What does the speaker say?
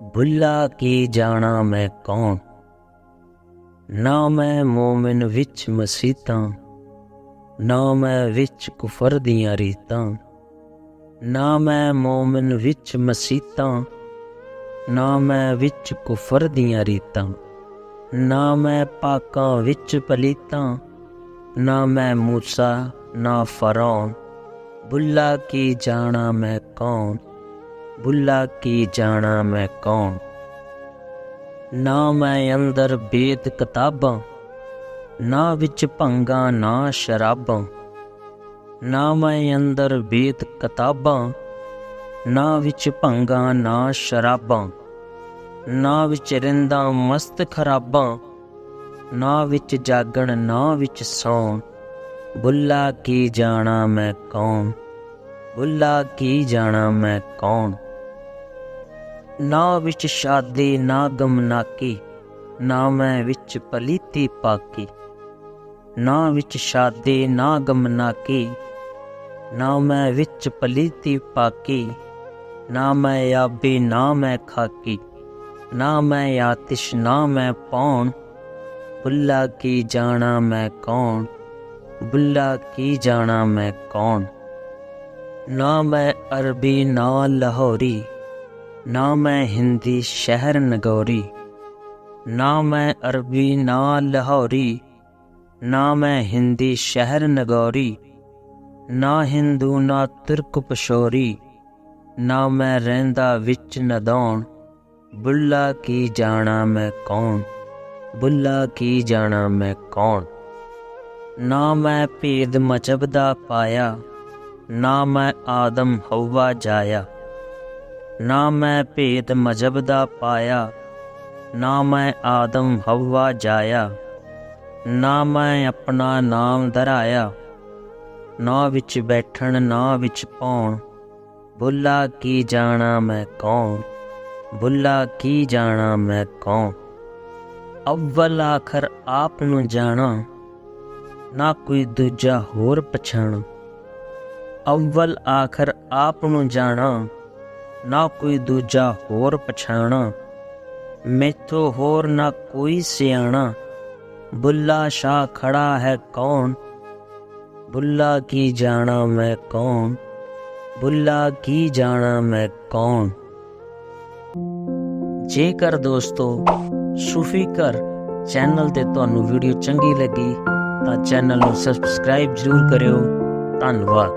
ਭੁੱਲਾ ਕੀ ਜਾਣਾ ਮੈਂ ਕੌਣ? ਨਾ ਮੈਂ ਮੂਮਿਨ ਵਿੱਚ ਮਸੀਤਾਂ, ਨਾ ਮੈਂ ਵਿੱਚ ਕੁਫਰ ਦੀਆਂ ਰੀਤਾਂ, ਨਾ ਮੈਂ ਮੂਮਿਨ ਵਿੱਚ ਮਸੀਤਾਂ, ਨਾ ਮੈਂ ਵਿੱਚ ਕੁਫਰ ਦੀਆਂ ਰੀਤਾਂ, ਨਾ ਮੈਂ ਪਾਕਾਂ ਵਿੱਚ ਪਲੀਤਾਂ, ਨਾ ਮੈਂ ਮੂਸਾ, ਨਾ ਫਰੌਨ ਬੁੱਲਾ ਕੀ ਜਾਣਾ ਮੈਂ ਕੌਣ? ਭੁੱਲਾ ਕੀ ਜਾਣਾ ਮੈਂ ਕੌਣ? ਨਾ ਮੈਂ ਅੰਦਰ ਬੇਦ ਕਿਤਾਬਾਂ, ਨਾ ਵਿੱਚ ਭੰਗਾ, ਨਾ ਸ਼ਰਾਬਾਂ। ਨਾ ਮੈਂ ਅੰਦਰ ਬੇਦ ਕਿਤਾਬਾਂ, ਨਾ ਵਿੱਚ ਭੰਗਾ, ਨਾ ਸ਼ਰਾਬਾਂ। ਨਾ ਵਿੱਚ ਰਿੰਦਾ ਮਸਤ ਖਰਾਬਾਂ, ਨਾ ਵਿੱਚ ਜਾਗਣ, ਨਾ ਵਿੱਚ ਸੌਣ। ਬੁੱਲਾ ਕੀ ਜਾਣਾ ਮੈਂ ਕੌਣ? ਬੁੱਲਾ ਕੀ ਜਾਣਾ ਮੈਂ ਕੌਣ? ਨਾ ਵਿੱਚ ਸ਼ਾਦੀ, ਨਾ ਗਮਨਾਕੀ ਨਾ ਮੈਂ ਵਿੱਚ ਪਲੀਤੀ ਪਾਕੀ। ਨਾ ਵਿੱਚ ਸ਼ਾਦੀ, ਨਾ ਗਮਨਾਕੀ ਨਾ ਮੈਂ ਵਿੱਚ ਪਲੀਤੀ ਪਾਕੀ। ਨਾ ਮੈਂ ਯਾਬੀ ਨਾ ਮੈਂ ਖਾਕੀ, ਨਾ ਮੈਂ ਆਤਿਸ਼, ਨਾ ਮੈਂ ਪੌਣ। ਬੁੱਲਾ ਕੀ ਜਾਣਾ ਮੈਂ ਕੌਣ? ਬੁੱਲਾ ਕੀ ਜਾਣਾ ਮੈਂ ਕੌਣ? ਨਾ ਮੈਂ ਅਰਬੀ, ਨਾ ਲਾਹੌਰੀ ਨਾ ਮੈਂ ਹਿੰਦੀ ਸ਼ਹਿਰ ਨਗੌਰੀ, ਨਾ ਮੈਂ ਅਰਬੀ ਨਾ ਲਾਹੌਰੀ, ਨਾ ਮੈਂ ਹਿੰਦੀ ਸ਼ਹਿਰ ਨਗੌਰੀ, ਨਾ ਹਿੰਦੂ ਨਾ ਤੁਰਕ ਪਸ਼ੋਰੀ ਨਾ ਮੈਂ ਰਹਿੰਦਾ ਵਿੱਚ ਨਦੌਣ ਬੁੱਲਾ ਕੀ ਜਾਣਾ ਮੈਂ ਕੌਣ, ਬੁੱਲਾ ਕੀ ਜਾਣਾ ਮੈਂ ਕੌਣ, ਨਾ ਮੈਂ ਭੇਦ ਮਜਬ ਦਾ ਪਾਇਆ, ਨਾ ਮੈਂ ਆਦਮ ਹਵਾ ਜਾਇਆ। ਨਾ ਮੈਂ ਭੇਦ ਮਜਬ ਦਾ ਪਾਇਆ, ਨਾ ਮੈਂ ਆਦਮ ਹਵਾ ਜਾਇਆ, ਨਾ ਮੈਂ ਆਪਣਾ ਨਾਮ ਧਰਾਇਆ, ਨਾ ਵਿੱਚ ਬੈਠਣ, ਨਾ ਵਿੱਚ ਪਾਉਣ ਬੁੱਲਾ ਕੀ ਜਾਣਾ ਮੈਂ ਕੌਣ, ਬੁੱਲਾ ਕੀ ਜਾਣਾ ਮੈਂ ਕੌਣ? ਅਵਲ ਆਖਰ ਆਪ ਨੂੰ ਜਾਣਾ, ਨਾ ਕੋਈ ਦੂਜਾ ਹੋਰ ਪਛਾਣ ਅਵਲ ਆਖਰ ਆਪ ਨੂੰ ਜਾਣਾ ਨਾ ਕੋਈ ਦੂਜਾ ਹੋਰ ਪਛਾਣਾ, ਮੈਥੋਂ ਹੋਰ ਨਾ ਕੋਈ ਸਿਆਣਾ। ਬੁੱਲਾ ਸ਼ਾ ਖੜਾ ਹੈ ਕੌਣ? ਬੁੱਲਾ ਕੀ ਜਾਣਾ ਮੈਂ ਕੌਣ? ਬੁੱਲਾ ਕੀ ਜਾਣਾ ਮੈਂ ਕੌਣ? ਜੇਕਰ ਦੋਸਤੋ, ਸੂਫੀ ਘਰ ਚੈਨਲ ਤੇ ਤੁਹਾਨੂੰ ਵੀਡੀਓ ਚੰਗੀ ਲੱਗੀ, ਤਾਂ ਚੈਨਲ ਨੂੰ ਸਬਸਕ੍ਰਾਈਬ ਜ਼ਰੂਰ ਕਰਿਓ। ਧੰਨਵਾਦ।